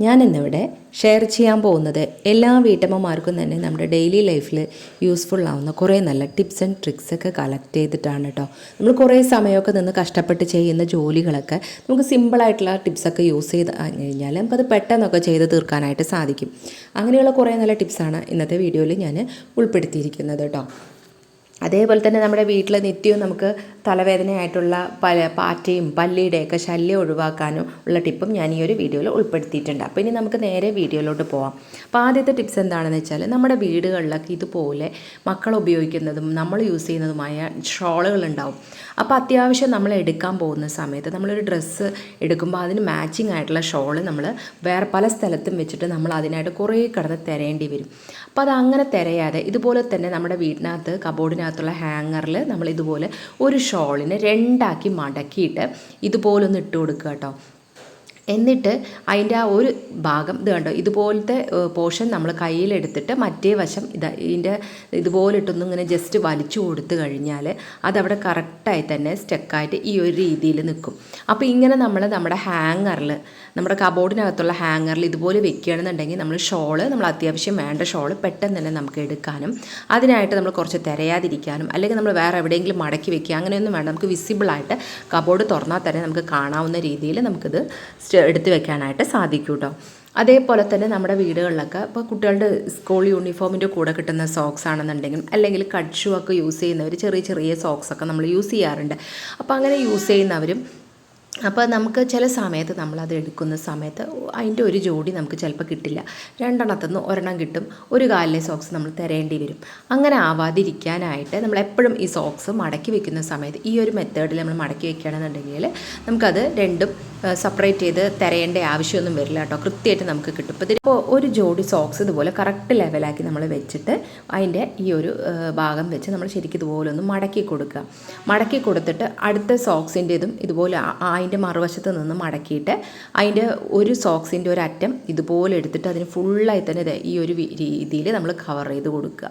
ഞാൻ ഇന്നിവിടെ ഷെയർ ചെയ്യാൻ പോകുന്നത് എല്ലാ വീട്ടമ്മമാർക്കും തന്നെ നമ്മുടെ ഡെയിലി ലൈഫിൽ യൂസ്ഫുൾ ആവുന്ന കുറേ നല്ല ടിപ്സ് ആൻഡ് ട്രിക്സ് ഒക്കെ കളക്ട് ചെയ്തിട്ടാണ് കേട്ടോ നമ്മൾ കുറേ സമയമൊക്കെ നിന്ന് കഷ്ടപ്പെട്ട് ചെയ്യുന്ന ജോലികളൊക്കെ നമുക്ക് സിമ്പിളായിട്ടുള്ള ടിപ്സൊക്കെ യൂസ് ചെയ്ത് കഴിഞ്ഞാൽ നമുക്കത് പെട്ടെന്നൊക്കെ ചെയ്ത് തീർക്കാനായിട്ട് സാധിക്കും. അങ്ങനെയുള്ള കുറേ നല്ല ടിപ്സാണ് ഇന്നത്തെ വീഡിയോയിൽ ഞാൻ ഉൾപ്പെടുത്തിയിരിക്കുന്നത് കേട്ടോ അതേപോലെ തന്നെ നമ്മുടെ വീട്ടിൽ നിത്യവും നമുക്ക് തലവേദനയായിട്ടുള്ള പല പാറ്റയും പല്ലിയുടെയൊക്കെ ശല്യം ഒഴിവാക്കാനും ഉള്ള ടിപ്പും ഞാൻ ഈ ഒരു വീഡിയോയിൽ ഉൾപ്പെടുത്തിയിട്ടുണ്ട്. അപ്പോൾ ഇനി നമുക്ക് നേരെ വീഡിയോയിലോട്ട് പോവാം. അപ്പോൾ ആദ്യത്തെ ടിപ്സ് എന്താണെന്ന് വെച്ചാൽ നമ്മുടെ വീടുകളിലൊക്കെ ഇതുപോലെ മക്കൾ ഉപയോഗിക്കുന്നതും നമ്മൾ യൂസ് ചെയ്യുന്നതുമായ ഷോളുകൾ ഉണ്ടാവും. അപ്പോൾ അത്യാവശ്യം നമ്മൾ എടുക്കാൻ പോകുന്ന സമയത്ത് നമ്മളൊരു ഡ്രസ്സ് എടുക്കുമ്പോൾ അതിന് മാച്ചിങ് ആയിട്ടുള്ള ഷോൾ നമ്മൾ വേറെ പല സ്ഥലത്തും വെച്ചിട്ട് നമ്മൾ അതിനായിട്ട് കുറേ കിടന്ന് തിരയേണ്ടി വരും. അപ്പോൾ അത് അങ്ങനെ തിരയാതെ ഇതുപോലെ തന്നെ നമ്മുടെ വീടിനകത്ത് കബോർഡിനകത്തുള്ള ഹാങ്ങറിൽ നമ്മൾ ഇതുപോലെ ഒരു ഷോളിനെ രണ്ടാക്കി മടക്കിയിട്ട് ഇതുപോലൊന്ന് ഇട്ട് കൊടുക്കുക കേട്ടോ എന്നിട്ട് അതിന്റെ ആ ഒരു ഭാഗം ഇത് കണ്ടോ? ഇതുപോലത്തെ പോർഷൻ നമ്മൾ കയ്യിലെടുത്തിട്ട് മറ്റേ വശം ഇത് ഇതിന്റെ ഇതുപോലെ ഇട്ടൊന്നും ഇങ്ങനെ ജസ്റ്റ് വലിച്ചു കൊടുത്തു കഴിഞ്ഞാൽ അതവിടെ കറക്റ്റായി തന്നെ സ്റ്റക്കായിട്ട് ഈ ഒരു രീതിയിൽ നിൽക്കും. അപ്പോൾ ഇങ്ങനെ നമ്മൾ നമ്മുടെ ഹാങ്ങറിൽ നമ്മുടെ കബോർഡിനകത്തുള്ള ഹാങ്ങറിൽ ഇതുപോലെ വെക്കുകയാണെന്നുണ്ടെങ്കിൽ നമ്മൾ ഷോൾ നമ്മൾ അത്യാവശ്യം വേണ്ട ഷോൾ പെട്ടെന്ന് തന്നെ നമുക്ക് എടുക്കാനും അതിനായിട്ട് നമ്മൾ കുറച്ച് തിരയാതിരിക്കാനും അല്ലെങ്കിൽ നമ്മൾ വേറെ എവിടെയെങ്കിലും മടക്കി വെക്കുക അങ്ങനെയൊന്നും വേണ്ട. നമുക്ക് വിസിബിളായിട്ട് കബോർഡ് തുറന്നാൽ തന്നെ നമുക്ക് കാണാവുന്ന രീതിയിൽ നമുക്കിത് എടുത്ത് വെക്കാനായിട്ട് സാധിക്കും കേട്ടോ അതേപോലെ തന്നെ നമ്മുടെ വീടുകളിലൊക്കെ ഇപ്പോൾ കുട്ടികളുടെ സ്കൂൾ യൂണിഫോമിന്റെ കൂടെ കിട്ടുന്ന സോക്സ് ആണെന്നുണ്ടെങ്കിലും അല്ലെങ്കിൽ കട്ട് ഷൂ ഒക്കെ യൂസ് ചെയ്യുന്നവർ ചെറിയ ചെറിയ സോക്സൊക്കെ നമ്മൾ യൂസ് ചെയ്യാറുണ്ട്. അപ്പോൾ അങ്ങനെ യൂസ് ചെയ്യുന്നവരും അപ്പോൾ നമുക്ക് ചില സമയത്ത് നമ്മളത് എടുക്കുന്ന സമയത്ത് അതിന്റെ ഒരു ജോഡി നമുക്ക് ചിലപ്പോൾ കിട്ടില്ല. രണ്ടെണ്ണത്തുനിന്ന് ഒരെണ്ണം കിട്ടും. ഒരു കാലിലെ സോക്സ് നമ്മൾ തരേണ്ടി വരും. അങ്ങനെ ആവാതിരിക്കാനായിട്ട് നമ്മൾ എപ്പോഴും ഈ സോക്സ് മടക്കി വെക്കുന്ന സമയത്ത് ഈ ഒരു മെത്തേഡിൽ നമ്മൾ മടക്കി വെക്കുകയാണെന്നുണ്ടെങ്കിൽ നമുക്കത് രണ്ടും സെപ്പറേറ്റ് ചെയ്ത് തരേണ്ട ആവശ്യമൊന്നും വരില്ല കേട്ടോ. കൃത്യമായിട്ട് നമുക്ക് കിട്ടും. അപ്പോൾ ഇതിപ്പോൾ ഒരു ജോഡി സോക്സ് ഇതുപോലെ കറക്റ്റ് ലെവലാക്കി നമ്മൾ വെച്ചിട്ട് അതിന്റെ ഈ ഒരു ഭാഗം വെച്ച് നമ്മൾ ശരിക്കും ഇതുപോലെ ഒന്ന് മടക്കി കൊടുക്കുക. മടക്കി കൊടുത്തിട്ട് അടുത്ത സോക്സിന്റെതും ഇതുപോലെ അതിന്റെ മറുവശത്ത് നിന്ന് മടക്കിയിട്ട് അതിന്റെ ഒരു സോക്സിന്റെ ഒരു അറ്റം ഇതുപോലെ എടുത്തിട്ട് അതിന് ഫുള്ളായി തന്നെ ഈ ഒരു രീതിയിൽ നമ്മൾ കവർ ചെയ്ത് കൊടുക്കുക.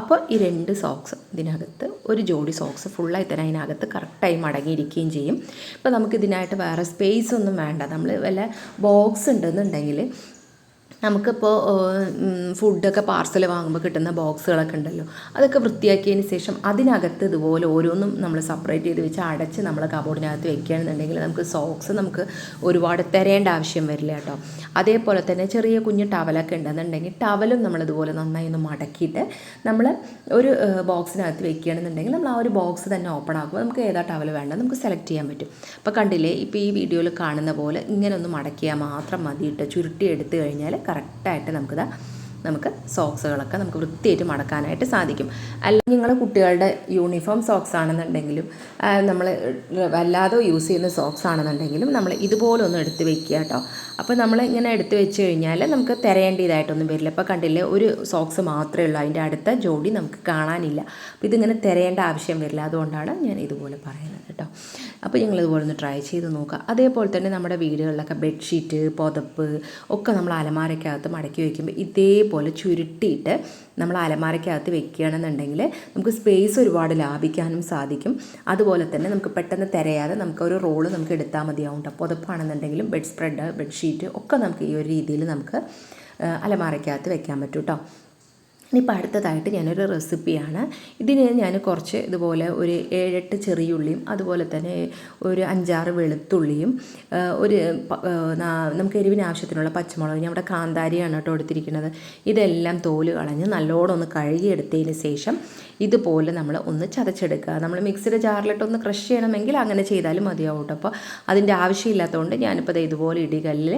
അപ്പോൾ ഈ രണ്ട് സോക്സ് ഇതിനകത്ത് ഒരു ജോഡി സോക്സ് ഫുള്ളായി തന്നെ അതിനകത്ത് കറക്റ്റായി മടങ്ങിയിരിക്കുകയും ചെയ്യും. ഇപ്പോൾ നമുക്കിതിനായിട്ട് വേറെ സ്പേസ് ഒന്നും വേണ്ട. നമ്മൾ വല്ല ബോക്സ് ഉണ്ടെന്നുണ്ടെങ്കിൽ നമുക്കിപ്പോൾ ഫുഡൊക്കെ പാർസൽ വാങ്ങുമ്പോൾ കിട്ടുന്ന ബോക്സുകളൊക്കെ ഉണ്ടല്ലോ. അതൊക്കെ വൃത്തിയാക്കിയതിന് ശേഷം അതിനകത്ത് ഇതുപോലെ ഓരോന്നും നമ്മൾ സെപ്പറേറ്റ് ചെയ്ത് വെച്ച് അടച്ച് നമ്മൾ കബോർഡിനകത്ത് വെക്കുകയാണെന്നുണ്ടെങ്കിൽ നമുക്ക് സോക്സ് നമുക്ക് ഒരുപാട് തരേണ്ട ആവശ്യം വരില്ല കേട്ടോ. അതേപോലെ തന്നെ ചെറിയ കുഞ്ഞ് ടവലൊക്കെ ഉണ്ടെന്നുണ്ടെങ്കിൽ ടവലും നമ്മളിതുപോലെ നന്നായി ഒന്ന് മടക്കിയിട്ട് നമ്മൾ ഒരു ബോക്സിനകത്ത് വെക്കുകയാണെന്നുണ്ടെങ്കിൽ നമ്മൾ ആ ഒരു ബോക്സ് തന്നെ ഓപ്പൺ ആക്കുമ്പോൾ നമുക്ക് ഏതാ ടവൽ വേണ്ടത് നമുക്ക് സെലക്ട് ചെയ്യാൻ പറ്റും. അപ്പോൾ കണ്ടില്ലേ ഇപ്പോൾ ഈ വീഡിയോയിൽ കാണുന്ന പോലെ ഇങ്ങനെ ഒന്ന് മടക്കിയാൽ മാത്രം മതിയിട്ട് ചുരുട്ടി എടുത്തു കഴിഞ്ഞാൽ കറക്റ്റായിട്ട് നമുക്കിതാ നമുക്ക് സോക്സുകളൊക്കെ നമുക്ക് വൃത്തിയായിട്ട് മടക്കാനായിട്ട് സാധിക്കും. അല്ലെങ്കിൽ നിങ്ങളുടെ കുട്ടികളുടെ യൂണിഫോം സോക്സ് ആണെന്നുണ്ടെങ്കിലും നമ്മൾ വല്ലാതെ യൂസ് ചെയ്യുന്ന സോക്സ് ആണെന്നുണ്ടെങ്കിലും നമ്മൾ ഇതുപോലെ ഒന്ന് എടുത്ത് വെക്കുക കേട്ടോ. അപ്പോൾ നമ്മൾ ഇങ്ങനെ എടുത്ത് വെച്ച് കഴിഞ്ഞാൽ നമുക്ക് തിരയേണ്ടതായിട്ടൊന്നും വരില്ല. ഇപ്പോൾ കണ്ടില്ലേ ഒരു സോക്സ് മാത്രമേ ഉള്ളൂ. അതിന്റെ അടുത്ത ജോഡി നമുക്ക് കാണാനില്ല. അപ്പോൾ ഇതിങ്ങനെ തിരയേണ്ട ആവശ്യം വരില്ല. അതുകൊണ്ടാണ് ഞാൻ ഇതുപോലെ പറയുന്നത് കേട്ടോ. അപ്പോൾ ഞങ്ങൾ ഇതുപോലെ ഒന്ന് ട്രൈ ചെയ്ത് നോക്കുക. അതേപോലെ തന്നെ നമ്മുടെ വീടുകളിലൊക്കെ ബെഡ്ഷീറ്റ് പുതപ്പ് ഒക്കെ നമ്മൾ അലമാരയ്ക്കകത്ത് മടക്കി വയ്ക്കുമ്പോൾ ഇതേപോലെ ചുരുട്ടിയിട്ട് നമ്മൾ അലമാരയ്ക്കകത്ത് വെക്കുകയാണെന്നുണ്ടെങ്കിൽ നമുക്ക് സ്പേസ് ഒരുപാട് ലാഭിക്കാനും സാധിക്കും. അതുപോലെ തന്നെ നമുക്ക് പെട്ടെന്ന് തിരയാതെ നമുക്ക് ഒരു റോൾ നമുക്ക് എടുത്താൽ മതിയാവും കേട്ടോ പുതപ്പാണെന്നുണ്ടെങ്കിലും ബെഡ് സ്പ്രെഡ് ബെഡ്ഷീറ്റ് ഒക്കെ നമുക്ക് ഈ ഒരു രീതിയിൽ നമുക്ക് അലമാരയ്ക്കകത്ത് വെക്കാൻ പറ്റും കേട്ടോ ഇനിയിപ്പോൾ അടുത്തതായിട്ട് ഞാനൊരു റെസിപ്പിയാണ്. ഇതിന് ഞാൻ കുറച്ച് ഇതുപോലെ ഒരു ഏഴെട്ട് ചെറിയുള്ളിയും അതുപോലെ തന്നെ ഒരു അഞ്ചാറ് വെളുത്തുള്ളിയും ഒരു നമുക്ക് എരിവിന് ആവശ്യത്തിനുള്ള പച്ചമുളക് ഞാൻ ഇവിടെ കാന്താരിയാണ് കേട്ടോ എടുത്തിരിക്കുന്നത്. ഇതെല്ലാം തോൽ കളഞ്ഞ് നല്ലോണം ഒന്ന് കഴുകിയെടുത്തതിന് ശേഷം ഇതുപോലെ നമ്മൾ ഒന്ന് ചതച്ചെടുക്കുക. നമ്മൾ മിക്സിയുടെ ജാറിലിട്ട് ഒന്ന് ക്രഷ് ചെയ്യണമെങ്കിൽ അങ്ങനെ ചെയ്താലും മതിയാവും കേട്ടോ. അപ്പോൾ അതിന്റെ ആവശ്യമില്ലാത്തതുകൊണ്ട് ഞാനിപ്പോൾ ഇതുപോലെ ഇടികല്ലിൽ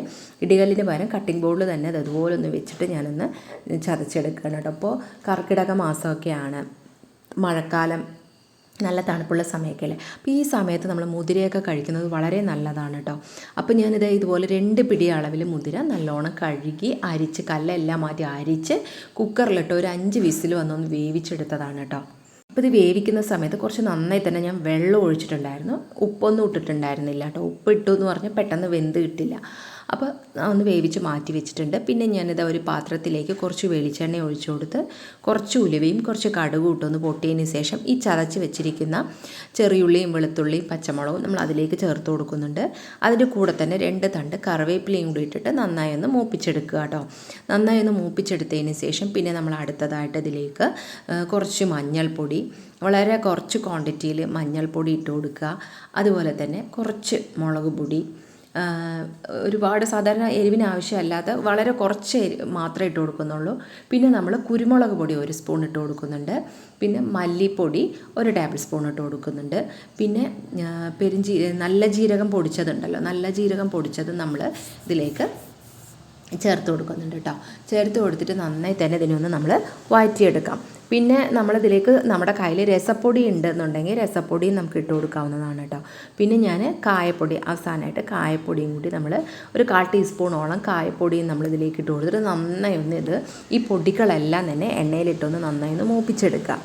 ഇടികല്ലിന് പകരം കട്ടിംഗ് ബോർഡിൽ തന്നെ അത് അതുപോലെ ഒന്ന് വെച്ചിട്ട് ഞാനൊന്ന് ചതച്ചെടുക്കുകയാണ് കേട്ടോ. അപ്പോൾ കർക്കിടക മാസമൊക്കെയാണ്. മഴക്കാലം നല്ല തണുപ്പുള്ള സമയമൊക്കെയല്ലേ അപ്പോൾ ഈ സമയത്ത് നമ്മൾ മുതിരയൊക്കെ കഴിക്കുന്നത് വളരെ നല്ലതാണ് കേട്ടോ. അപ്പോൾ ഞാനിത് ഇതുപോലെ രണ്ട് പിടി അളവിൽ മുതിര നല്ലോണം കഴുകി അരിച്ച് കല്ലെല്ലാം മാറ്റി അരിച്ച് കുക്കറിലിട്ട് ഒരു അഞ്ച് വിസിൽ വന്നൊന്ന് വേവിച്ചെടുത്തതാണ് കേട്ടോ. അപ്പോൾ ഇത് വേവിക്കുന്ന സമയത്ത് കുറച്ച് നന്നായി തന്നെ ഞാൻ വെള്ളം ഒഴിച്ചിട്ടുണ്ടായിരുന്നു. ഉപ്പൊന്നും ഇട്ടിട്ടുണ്ടായിരുന്നില്ല കേട്ടോ. ഉപ്പ് ഇട്ടു എന്ന് പറഞ്ഞാൽ പെട്ടെന്ന് വെന്ത് കിട്ടില്ല. അപ്പോൾ ഒന്ന് വേവിച്ച് മാറ്റി വെച്ചിട്ടുണ്ട്. പിന്നെ ഞാനിത് ഒരു പാത്രത്തിലേക്ക് കുറച്ച് വെളിച്ചെണ്ണ ഒഴിച്ചു കൊടുത്ത് കുറച്ച് ഉലുവയും കുറച്ച് കടുക് ഇട്ടൊന്ന് പൊട്ടിയതിന് ശേഷം ഈ ചതച്ച് വെച്ചിരിക്കുന്ന ചെറിയുള്ളിയും വെളുത്തുള്ളിയും പച്ചമുളകും നമ്മൾ അതിലേക്ക് ചേർത്ത് കൊടുക്കുന്നുണ്ട്. അതിന്റെ കൂടെ തന്നെ രണ്ട് തണ്ട് കറിവേപ്പിലയും കൂടി ഇട്ടിട്ട് നന്നായി ഒന്ന് മൂപ്പിച്ചെടുക്കുക കേട്ടോ. നന്നായി ഒന്ന് മൂപ്പിച്ചെടുത്തതിന് ശേഷം പിന്നെ നമ്മൾ അടുത്തതായിട്ട് ഇതിലേക്ക് കുറച്ച് മഞ്ഞൾപ്പൊടി വളരെ കുറച്ച് ക്വാണ്ടിറ്റിയിൽ മഞ്ഞൾപ്പൊടി ഇട്ട് കൊടുക്കുക. അതുപോലെ തന്നെ കുറച്ച് മുളക് പൊടി ഒരുപാട് സാധാരണ എരിവിന് ആവശ്യമല്ലാതെ വളരെ കുറച്ച് മാത്രമേ ഇട്ട് കൊടുക്കുന്നുള്ളൂ. പിന്നെ നമ്മൾ കുരുമുളക് പൊടി ഒരു സ്പൂൺ ഇട്ട് കൊടുക്കുന്നുണ്ട്. പിന്നെ മല്ലിപ്പൊടി ഒരു ടേബിൾ സ്പൂൺ ഇട്ട് കൊടുക്കുന്നുണ്ട്. പിന്നെ പെരിഞ്ചീ നല്ല ജീരകം പൊടിച്ചതുണ്ടല്ലോ. നല്ല ജീരകം പൊടിച്ചത് നമ്മൾ ഇതിലേക്ക് ചേർത്ത് കൊടുക്കുന്നുണ്ട് കേട്ടോ. ചേർത്ത് കൊടുത്തിട്ട് നന്നായി തന്നെ ഇതിനൊന്ന് നമ്മൾ വഴറ്റിയെടുക്കാം. പിന്നെ നമ്മളിതിലേക്ക് നമ്മുടെ കയ്യിൽ രസപ്പൊടി ഉണ്ട് എന്നുണ്ടെങ്കിൽ രസപ്പൊടിയും നമുക്ക് ഇട്ട് കൊടുക്കാവുന്നതാണ് കേട്ടോ. പിന്നെ ഞാൻ കായപ്പൊടി അവസാനമായിട്ട് കായപ്പൊടിയും കൂടി നമ്മൾ ഒരു കാൽ ടീസ്പൂണോളം കായപ്പൊടിയും നമ്മളിതിലേക്ക് ഇട്ട് കൊടുത്തിട്ട് നന്നായി ഒന്ന് ഇത് ഈ പൊടികളെല്ലാം തന്നെ എണ്ണയിലിട്ടൊന്ന് നന്നായി ഒന്ന് മൂപ്പിച്ചെടുക്കുക.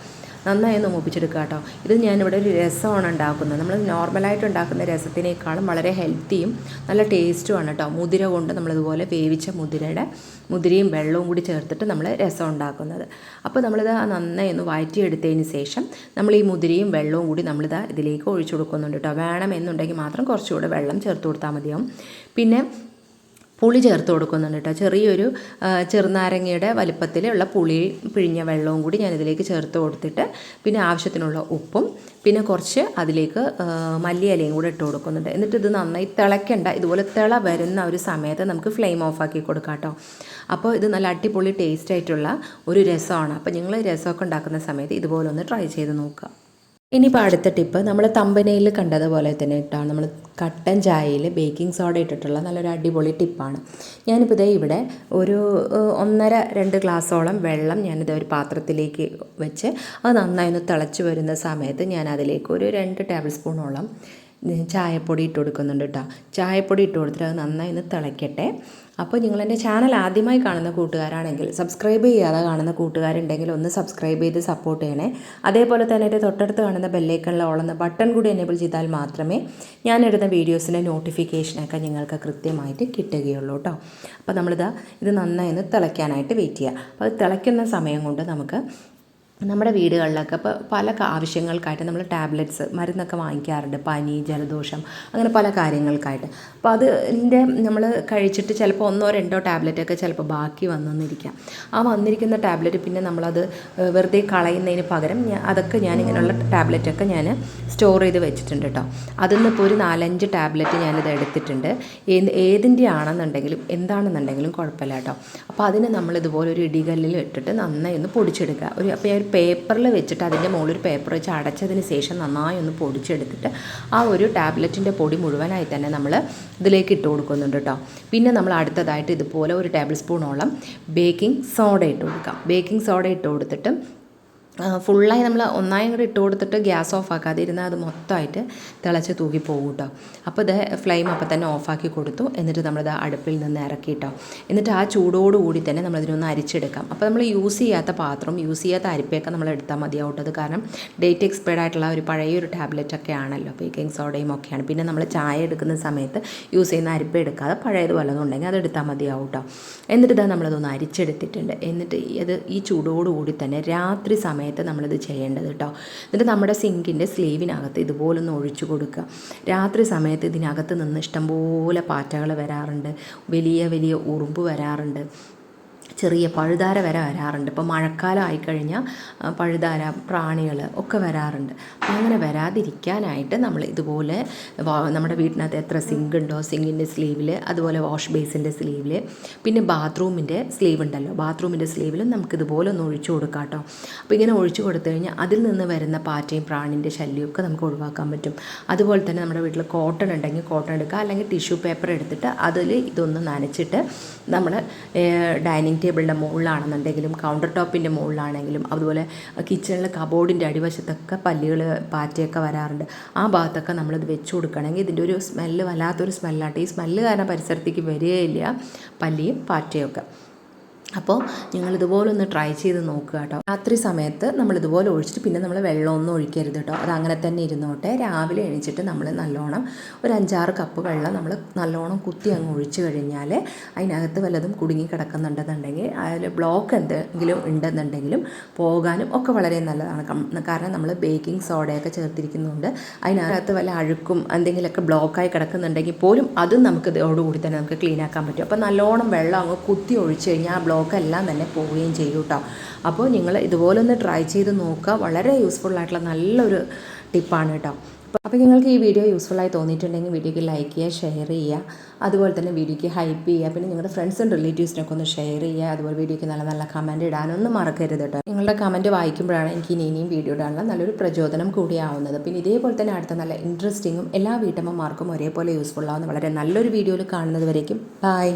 നന്നായി ഒന്ന് മൂപ്പിച്ചെടുക്കുക കേട്ടോ. ഇത് ഞാനിവിടെ ഒരു രസമാണ് ഉണ്ടാക്കുന്നത്. നമ്മൾ നോർമലായിട്ട് ഉണ്ടാക്കുന്ന രസത്തിനേക്കാളും വളരെ ഹെൽത്തിയും നല്ല ടേസ്റ്റുമാണ് കേട്ടോ. മുതിര കൊണ്ട് നമ്മളിതുപോലെ വേവിച്ച മുതിരയുടെ മുതിരയും വെള്ളവും കൂടി ചേർത്തിട്ട് നമ്മൾ രസം ഉണ്ടാക്കുന്നത്. അപ്പോൾ നമ്മളിത് നന്നായി ഒന്ന് വഴറ്റിയെടുത്തതിന് ശേഷം നമ്മൾ ഈ മുതിരയും വെള്ളവും കൂടി നമ്മളിത് ഇതിലേക്ക് ഒഴിച്ചു കൊടുക്കുന്നുണ്ട് കേട്ടോ. വേണമെന്നുണ്ടെങ്കിൽ മാത്രം കുറച്ചുകൂടെ വെള്ളം ചേർത്ത് കൊടുത്താൽ മതിയാവും. പിന്നെ പുളി ചേർത്ത് കൊടുക്കുന്നുണ്ട് കേട്ടോ. ചെറിയൊരു ചെറുനാരങ്ങയുടെ വലിപ്പത്തിലുള്ള പുളി പിഴിഞ്ഞ വെള്ളവും കൂടി ഞാൻ ഇതിലേക്ക് ചേർത്ത് കൊടുത്തിട്ട് പിന്നെ ആവശ്യത്തിനുള്ള ഉപ്പും പിന്നെ കുറച്ച് അതിലേക്ക് മല്ലിയിലയും കൂടെ ഇട്ട് കൊടുക്കുന്നുണ്ട്. എന്നിട്ട് ഇത് നന്നായി തിളയ്ക്കേണ്ട. ഇതുപോലെ തിള വരുന്ന ഒരു സമയത്ത് നമുക്ക് ഫ്ലെയിം ഓഫ് ആക്കി കൊടുക്കാം കേട്ടോ. അപ്പോൾ ഇത് നല്ല അടിപൊളി ടേസ്റ്റ് ആയിട്ടുള്ള ഒരു രസമാണ്. അപ്പോൾ നിങ്ങൾ രസമൊക്കെ ഉണ്ടാക്കുന്ന സമയത്ത് ഇതുപോലെ ഒന്ന് ട്രൈ ചെയ്ത് നോക്കുക. ഇനിയിപ്പോൾ അടുത്ത ടിപ്പ് നമ്മൾ തമ്പനയിൽ കണ്ടതുപോലെ തന്നെ ഇട്ടാണ് നമ്മൾ കട്ടൻ ചായയിൽ ബേക്കിംഗ് സോഡ ഇട്ടിട്ടുള്ള നല്ലൊരു അടിപൊളി ടിപ്പാണ്. ഞാനിപ്പോൾ ഇതേ ഇവിടെ ഒരു ഒന്നര രണ്ട് ഗ്ലാസ്സോളം വെള്ളം ഞാനിത് ഒരു പാത്രത്തിലേക്ക് വെച്ച് അത് നന്നായി ഒന്ന് തിളച്ച് വരുന്ന സമയത്ത് ഞാൻ അതിലേക്ക് ഒരു രണ്ട് ടേബിൾ സ്പൂണോളം ചായപ്പൊടി ഇട്ട് കൊടുക്കുന്നുണ്ട് കേട്ടോ ചായപ്പൊടി ഇട്ട് കൊടുത്തിട്ട് അത് നന്നായി ഒന്ന് തിളയ്ക്കട്ടെ അപ്പോൾ നിങ്ങൾ എന്റെ ചാനൽ ആദ്യമായി കാണുന്ന കൂട്ടുകാരാണെങ്കിൽ സബ്സ്ക്രൈബ് ചെയ്യാതെ കാണുന്ന കൂട്ടുകാരുണ്ടെങ്കിൽ ഒന്ന് സബ്സ്ക്രൈബ് ചെയ്ത് സപ്പോർട്ട് ചെയ്യണേ. അതേപോലെ തന്നെ എന്റെ തൊട്ടടുത്ത് കാണുന്ന ബെല്ലൈക്കണിൽ ഓളുന്ന ബട്ടൺ കൂടി എനേബിൾ ചെയ്താൽ മാത്രമേ ഞാനിടുന്ന വീഡിയോസിന്റെ നോട്ടിഫിക്കേഷനൊക്കെ നിങ്ങൾക്ക് കൃത്യമായിട്ട് കിട്ടുകയുള്ളൂ കേട്ടോ അപ്പോൾ നമ്മളിതാ ഇത് നന്നായി ഒന്ന് തിളയ്ക്കാനായിട്ട് വെയിറ്റ് ചെയ്യുക അപ്പോൾ അത് തിളയ്ക്കുന്ന സമയം കൊണ്ട് നമുക്ക് നമ്മുടെ വീടുകളിലൊക്കെ ഇപ്പോൾ പല ആവശ്യങ്ങൾക്കായിട്ട് നമ്മൾ ടാബ്ലറ്റ്സ് മരുന്നൊക്കെ വാങ്ങിക്കാറുണ്ട്. പനി ജലദോഷം അങ്ങനെ പല കാര്യങ്ങൾക്കായിട്ട്. അപ്പോൾ അതിന്റെ നമ്മൾ കഴിച്ചിട്ട് ചിലപ്പോൾ ഒന്നോ രണ്ടോ ടാബ്ലറ്റൊക്കെ ചിലപ്പോൾ ബാക്കി വന്നെന്നിരിക്കാം ആ വന്നിരിക്കുന്ന ടാബ്ലറ്റ് പിന്നെ നമ്മളത് വെറുതെ കളയുന്നതിന് പകരം ഞാൻ അതൊക്കെ ഞാൻ ഇങ്ങനെയുള്ള ടാബ്ലറ്റൊക്കെ ഞാൻ സ്റ്റോർ ചെയ്ത് വെച്ചിട്ടുണ്ട് കേട്ടോ അതിൽ നിന്ന് ഇപ്പോൾ ഒരു നാലഞ്ച് ടാബ്ലറ്റ് ഞാനിത് എടുത്തിട്ടുണ്ട്. ഏത് ഏതിന്റെ ആണെന്നുണ്ടെങ്കിലും എന്താണെന്നുണ്ടെങ്കിലും കുഴപ്പമില്ല കേട്ടോ അപ്പോൾ അതിന് നമ്മൾ ഇതുപോലെ ഒരു ഇടികല്ലിൽ ഇട്ടിട്ട് നന്നായി ഒന്ന് പൊടിച്ചെടുക്കുക. ഒരു അപ്പോൾ പേപ്പറിൽ വെച്ചിട്ട് അതിന്റെ മുകളിൽ ഒരു പേപ്പർ വെച്ച് അടച്ചതിന് ശേഷം നന്നായി ഒന്ന് പൊടിച്ചെടുത്തിട്ട് ആ ഒരു ടാബ്ലറ്റിന്റെ പൊടി മുഴുവനായി തന്നെ നമ്മൾ ഇതിലേക്ക് ഇട്ട് കൊടുക്കുന്നുണ്ട് കേട്ടോ. പിന്നെ നമ്മൾ അടുത്തതായിട്ട് ഇതുപോലെ ഒരു ടേബിൾ സ്പൂണോളം ബേക്കിംഗ് സോഡ ഇട്ട് കൊടുക്കാം. ബേക്കിംഗ് സോഡ ഇട്ട് കൊടുത്തിട്ട് ഫുള്ളായി നമ്മൾ ഒന്നായും കൂടി ഇട്ട് കൊടുത്തിട്ട് ഗ്യാസ് ഓഫ് ആക്കാതെ ഇരുന്നാൽ അത് മൊത്തമായിട്ട് തിളച്ച് തൂക്കി പോകും കേട്ടോ അപ്പോൾ ഇത് ഫ്ലെയിം അപ്പം തന്നെ ഓഫാക്കി കൊടുത്തു. എന്നിട്ട് നമ്മളിത് അടുപ്പിൽ നിന്ന് ഇറക്കി കേട്ടോ എന്നിട്ട് ആ ചൂടോടുകൂടി തന്നെ നമ്മളിതിനൊന്ന് അരിച്ചെടുക്കാം. അപ്പോൾ നമ്മൾ യൂസ് ചെയ്യാത്ത പാത്രം യൂസ് ചെയ്യാത്ത അരിപ്പയൊക്കെ നമ്മൾ എടുത്താൽ മതിയാവട്ടത് കാരണം ഡേറ്റ് എക്സ്പയർഡ് ആയിട്ടുള്ള ഒരു പഴയ ഒരു ടാബ്ലറ്റ് ഒക്കെ ആണല്ലോ. ബേക്കിംഗ് സോഡയും ഒക്കെയാണ്. പിന്നെ നമ്മൾ ചായ എടുക്കുന്ന സമയത്ത് യൂസ് ചെയ്യുന്ന അരിപ്പ എടുക്കാതെ പഴയത് വല്ലതുണ്ടെങ്കിൽ അത് എടുത്താൽ മതിയാവും കേട്ടോ എന്നിട്ട് ഇതാ നമ്മളതൊന്ന് അരിച്ചെടുത്തിട്ടുണ്ട്. എന്നിട്ട് ഇത് ഈ ചൂടോടുകൂടി തന്നെ രാത്രി സമയത്ത് നമ്മളിത് ചെയ്യേണ്ടത് കേട്ടോ എന്നിട്ട് നമ്മുടെ സിങ്കിന്റെ സ്ലീവിനകത്ത് ഇതുപോലൊന്ന് ഒഴിച്ചു കൊടുക്കുക. രാത്രി സമയത്ത് ഇതിനകത്ത് നിന്ന് ഇഷ്ടംപോലെ പാറ്റകൾ വരാറുണ്ട്. വലിയ വലിയ ഉറുമ്പ് വരാറുണ്ട്. ചെറിയ പഴുതാര വരെ വരാറുണ്ട്. ഇപ്പോൾ മഴക്കാലം ആയിക്കഴിഞ്ഞാൽ പഴുതാര പ്രാണികൾ ഒക്കെ വരാറുണ്ട്. അപ്പോൾ അങ്ങനെ വരാതിരിക്കാനായിട്ട് നമ്മൾ ഇതുപോലെ നമ്മുടെ വീട്ടിനകത്ത് എത്ര സിങ്ക് ഉണ്ടോ സിങ്കിന്റെ സ്ലീവിൽ അതുപോലെ വാഷ് ബേസിന്റെ സ്ലീവിൽ പിന്നെ ബാത്റൂമിന്റെ സ്ലീവ് ഉണ്ടല്ലോ. ബാത്റൂമിന്റെ സ്ലീവിലും നമുക്ക് ഇതുപോലെ ഒന്ന് ഒഴിച്ചു കൊടുക്കാം കേട്ടോ. അപ്പോൾ ഇങ്ങനെ ഒഴിച്ചു കൊടുത്തു കഴിഞ്ഞാൽ അതിൽ നിന്ന് വരുന്ന പാറ്റയും പ്രാണിന്റെ ശല്യമൊക്കെ നമുക്ക് ഒഴിവാക്കാൻ പറ്റും. അതുപോലെ തന്നെ നമ്മുടെ വീട്ടിൽ കോട്ടൺ ഉണ്ടെങ്കിൽ കോട്ടൺ എടുക്കുക. അല്ലെങ്കിൽ ടിഷ്യൂ പേപ്പർ എടുത്തിട്ട് അതിൽ ഇതൊന്ന് നനച്ചിട്ട് നമ്മൾ ഡൈനിങ് ടേബിളിന്റെ മുകളിലാണെന്നുണ്ടെങ്കിലും കൗണ്ടർ ടോപ്പിന്റെ മുകളിലാണെങ്കിലും അതുപോലെ കിച്ചണിലെ കബോർഡിന്റെ അടിവശത്തൊക്കെ പല്ലുകൾ പാറ്റയൊക്കെ വരാറുണ്ട്. ആ ഭാഗത്തൊക്കെ നമ്മളിത് വെച്ച് കൊടുക്കണമെങ്കിൽ ഇതിന്റെ ഒരു സ്മെല്ല് വല്ലാത്തൊരു സ്മെല്ലാട്ട് ഈ സ്മെല്ല് കാരണം പരിസരത്തേക്ക് വരികയില്ല. പല്ലിയും പാറ്റയൊക്കെ അപ്പോൾ നിങ്ങൾ ഇതുപോലെ ഒന്ന് ട്രൈ ചെയ്ത് നോക്കുക കേട്ടോ. രാത്രി സമയത്ത് നമ്മൾ ഇതുപോലെ ഒഴിച്ചിട്ട് പിന്നെ നമ്മൾ വെള്ളമൊന്നും ഒഴിക്കരുത് കേട്ടോ. അത് അങ്ങനെ തന്നെ ഇരുന്നോട്ടെ. രാവിലെ എണീച്ചിട്ട് നമ്മൾ നല്ലോണം ഒരു അഞ്ചാറ് കപ്പ് വെള്ളം നമ്മൾ നല്ലോണം കുത്തി അങ്ങ് ഒഴിച്ച് കഴിഞ്ഞാൽ അതിനകത്ത് വല്ലതും കുടുങ്ങി കിടക്കുന്നുണ്ടെന്നുണ്ടെങ്കിൽ അതിൽ ബ്ലോക്ക് എന്തെങ്കിലും ഉണ്ടെന്നുണ്ടെങ്കിലും പോകാനും ഒക്കെ വളരെ നല്ലതാണ്. കാരണം നമ്മൾ ബേക്കിംഗ് സോഡയൊക്കെ ചേർത്തിരിക്കുന്നതുകൊണ്ട് അതിനകത്ത് വല്ല അഴുക്കും എന്തെങ്കിലുമൊക്കെ ബ്ലോക്കായി കിടക്കുന്നുണ്ടെങ്കിൽ പോലും അതും നമുക്ക് ഇതോടുകൂടി തന്നെ നമുക്ക് ക്ലീൻ ആക്കാൻ പറ്റും. അപ്പോൾ നല്ലോണം വെള്ളം അങ്ങ് കുത്തി ഒഴിച്ച് കഴിഞ്ഞാൽ ആ ബ്ലോക്ക് എല്ലാം തന്നെ പോവുകയും ചെയ്യും കേട്ടോ. അപ്പോൾ നിങ്ങൾ ഇതുപോലെ ഒന്ന് ട്രൈ ചെയ്ത് നോക്കുക. വളരെ യൂസ്ഫുൾ ആയിട്ടുള്ള നല്ലൊരു ടിപ്പാണ് കേട്ടോ. അപ്പോൾ നിങ്ങൾക്ക് ഈ വീഡിയോ യൂസ്ഫുൾ ആയി തോന്നിയിട്ടുണ്ടെങ്കിൽ വീഡിയോക്ക് ലൈക്ക് ചെയ്യുക ഷെയർ ചെയ്യുക. അതുപോലെ തന്നെ വീഡിയോക്ക് ഹൈപ്പ് ചെയ്യുക. പിന്നെ നിങ്ങളുടെ ഫ്രണ്ട്സും റിലേറ്റീവ്സിനൊക്കെ ഒന്ന് ഷെയർ ചെയ്യുക. അതുപോലെ വീഡിയോക്ക് നല്ല നല്ല കമന്റ് ഇടാനൊന്നും മറക്കരുത് കേട്ടോ. നിങ്ങളുടെ കമന്റ് വായിക്കുമ്പോഴാണ് എനിക്ക് ഇനി ഇനിയും വീഡിയോ ഇടാനുള്ള നല്ലൊരു പ്രചോദനം കൂടിയാവുന്നത് പിന്നെ ഇതേപോലെ തന്നെ അടുത്ത നല്ല ഇൻട്രസ്റ്റിങ്ങും എല്ലാ വീട്ടമ്മമാർക്കും ഒരേപോലെ യൂസ്ഫുൾ ആവുന്ന വളരെ നല്ലൊരു വീഡിയോയിൽ കാണുന്നത് വരേക്കും. ബൈ